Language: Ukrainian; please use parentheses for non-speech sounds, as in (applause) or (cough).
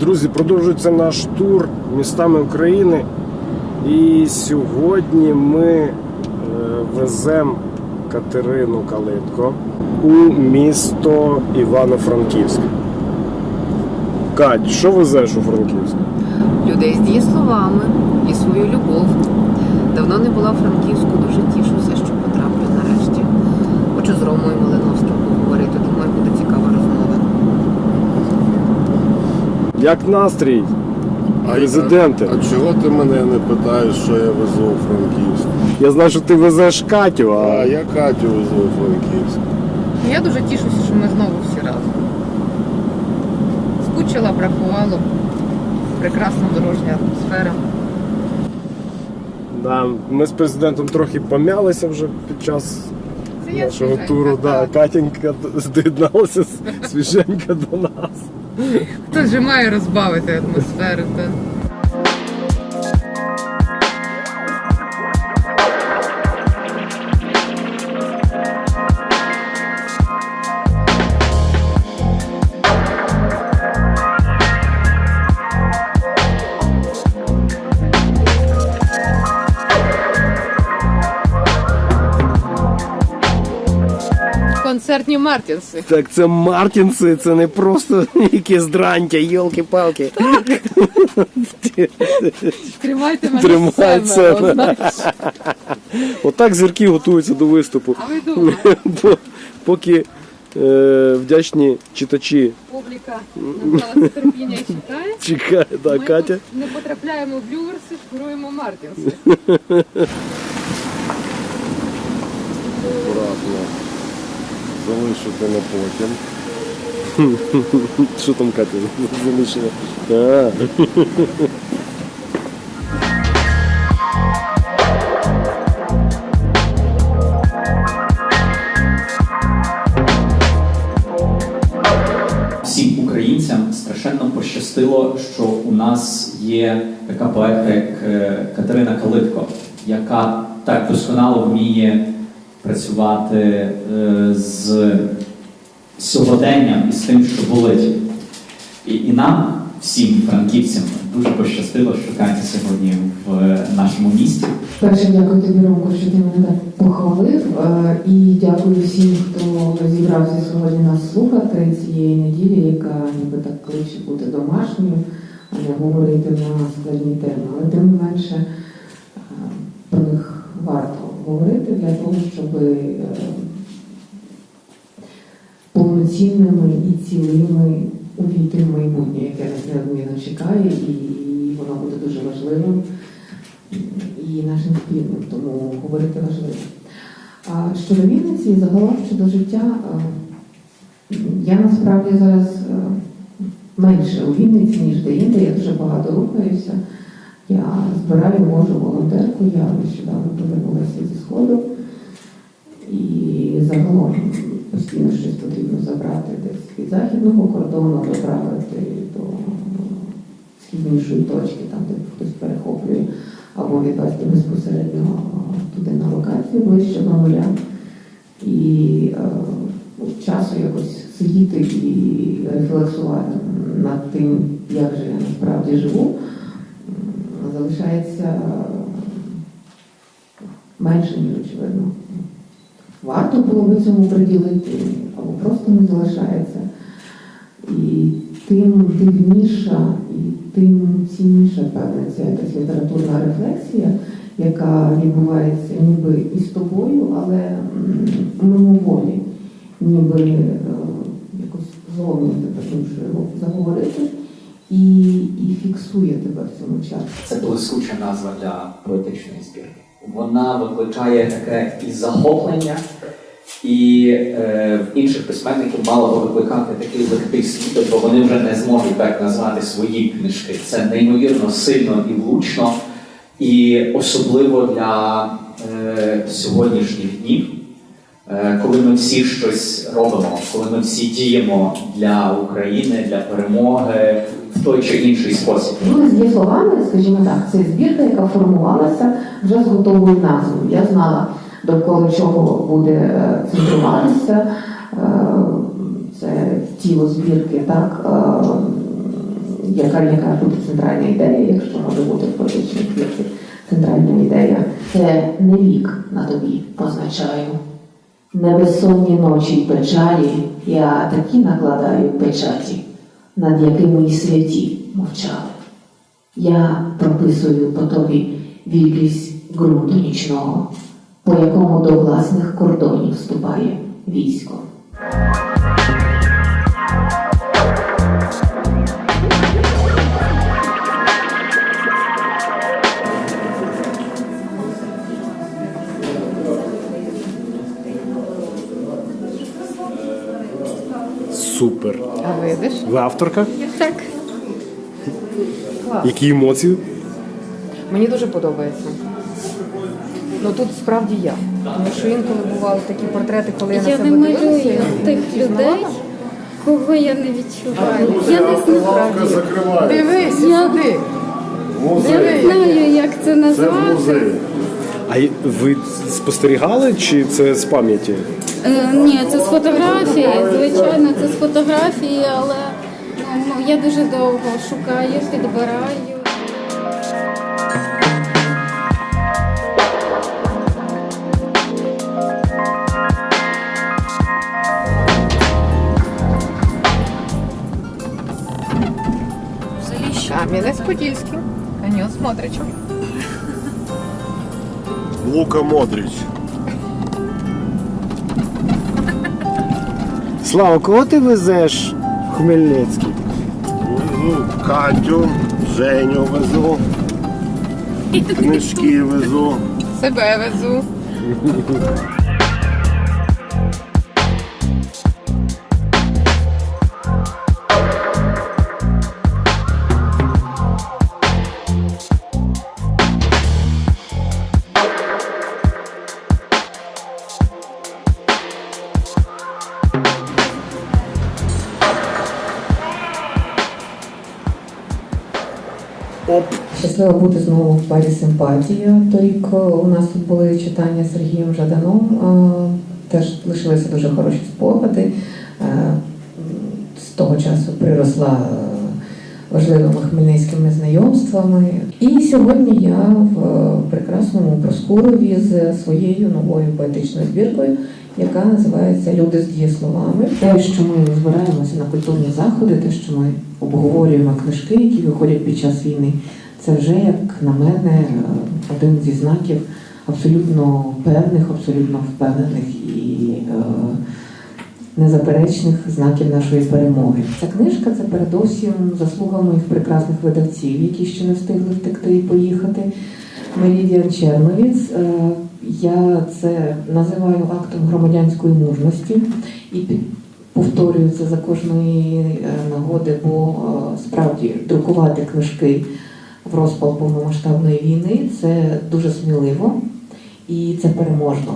Друзі, продовжується наш тур містами України. І сьогодні ми е, веземо Катерину Калитко у місто Івано-Франківськ. Кать, що везеш у Франківськ? людей з дієсловами і свою любов. Давно не була в Франківську, дуже тішуся, що потраплю нарешті. Хочу з Ромою Малиновським поговорити, думаю, буде Як настрій? Президенти. А чого ти мене не питаєш, що я везу у Франківськ? Я знаю, що ти везеш Катю, А а я Катю везу у Франківськ. Я дуже тішуся, що ми знову всі разом. Скучила, бракувало. Прекрасна дорожня атмосфера. да, ми з президентом трохи пом'ялися вже під час Це я нашого свіженька, туру. Да, так. Катенька доєдналася (laughs) свіженька до нас. Хтось же має розбавити атмосферу. Та. Концертні Мартінси. Так це Мартінси, це не просто (laughs) якесь дрантя, йолки-палки. Тримайте мене Тримай в себе. Отак зірки готуються до виступу. А ви думали, (laughs) Бо- Поки е, вдячні читачі публіка набралася терпіння і читає. чекає, да, Ми Катя. тут не потрапляємо в блюверси, шкуруємо Мартінси. (laughs) Залишити на потім. (laughs) Що там Катя залишила? А, всім українцям страшенно пощастило, що у нас є така поетка, як е, Катерина Калитко, яка так досконало вміє працювати е, з сьогоденням і з тим, що болить. І, і нам, всім франківцям, дуже пощастило, що Катя сьогодні в нашому місті. Перше, дякую тобі, Ромко, що ти мене так похвалив. Е, І дякую всім, хто зібрався сьогодні нас слухати цієї неділі, яка ніби так кличе бути домашньою, а не говорити на складні теми. Але тим не менше е, про них варто говорити для того, щоб е, повноцінними і цілими увійти в майбутнє, яке нас неодмінно чекає, і воно буде дуже важливим і нашим спільним, тому говорити важливо. А щодо Вінниці, і загалом щодо життя, е, я насправді зараз е, менше у Вінниці, ніж де-інде, я дуже багато рухаюся. Я збираю можу волонтерку, я нещодавно повернулася зі Сходу. І загалом постійно щось потрібно забрати десь від західного кордону, доправити до східнішої точки, там, де хтось перехоплює, або відвести безпосередньо туди на локацію ближче до нуля. І е, ну, часу якось сидіти і рефлексувати над тим, як же я насправді живу, залишається менше, ніж очевидно. Варто було би цьому приділити, або просто не залишається. І тим дивніша і тим цінніша, певна, ця якась літературна рефлексія, яка відбувається ніби і з тобою, але мимоволі, ніби е, якось зовні тебе змушує заговорити і, і фіксує тебе в цьому часі. Це блискуча назва для поетичної збірки. Вона викликає таке і захоплення, і е, в інших письменників мало би викликати такий легкий сміток, бо вони вже не зможуть так назвати свої книжки. Це неймовірно сильно і влучно, і особливо для е, сьогоднішніх днів, е, коли ми всі щось робимо, коли ми всі діємо для України, для перемоги той чи інший спосіб. Ну, її словами, скажімо так, це збірка, яка формувалася вже з готовою назвою. Я знала, довкола чого буде е, центруватися е, це тіло збірки, так, е, яка, яка буде центральна ідея, якщо може бути в поетичній квітці центральна ідея. Це не вік на тобі позначаю. Не безсонні ночі й печалі я такі накладаю печаті, над якими й святі мовчали. Я прописую по тобі вільгість ґрунту нічного, по якому до власних кордонів вступає військо. Супер. А видиш? Ви авторка? Так. Клас. Які емоції? Мені дуже подобається. Ну тут справді я. Тому що інколи бували такі портрети, коли я, на Я себе не дивилася. малюю і тих людей, кого я не відчуваю. Я не знаю, Лавка закривається. Дивись Я- сюди. я Музей. не знаю, як це Це назвати. музеї. А й- ви спостерігали чи це з пам'яті? Е, ні, це з фотографії. Звичайно, це з фотографії, але ну, я дуже довго шукаю, підбираю. Кам'янець-Подільський. Каньон Смотрича. Лука Модрич. Слава, кого ти везеш в Хмельницький? Везу Катю, Женю везу. Книжки везу. Себе везу. (laughs) Щаслива бути знову в парі симпатія. Торік е, у нас тут були читання з Сергієм Жаданом. е, Теж лишилися дуже хороші спогади. Е, З того часу приросла важливими хмельницькими знайомствами. І сьогодні я в прекрасному Проскурові з своєю новою поетичною збіркою, яка називається Люди з дієсловами. Те, що ми збираємося на культурні заходи, те, що ми обговорюємо книжки, які виходять під час війни, це вже, як на мене, е, один зі знаків абсолютно певних, абсолютно впевнених і е, незаперечних знаків нашої перемоги. Ця книжка це передовсім заслуга моїх прекрасних видавців, які ще не встигли втекти і поїхати. Мерідіан Черновіц. Е, Я це називаю актом громадянської мужності і повторюю це за кожної нагоди, бо справді друкувати книжки в розпал повномасштабної війни це дуже сміливо і це переможно.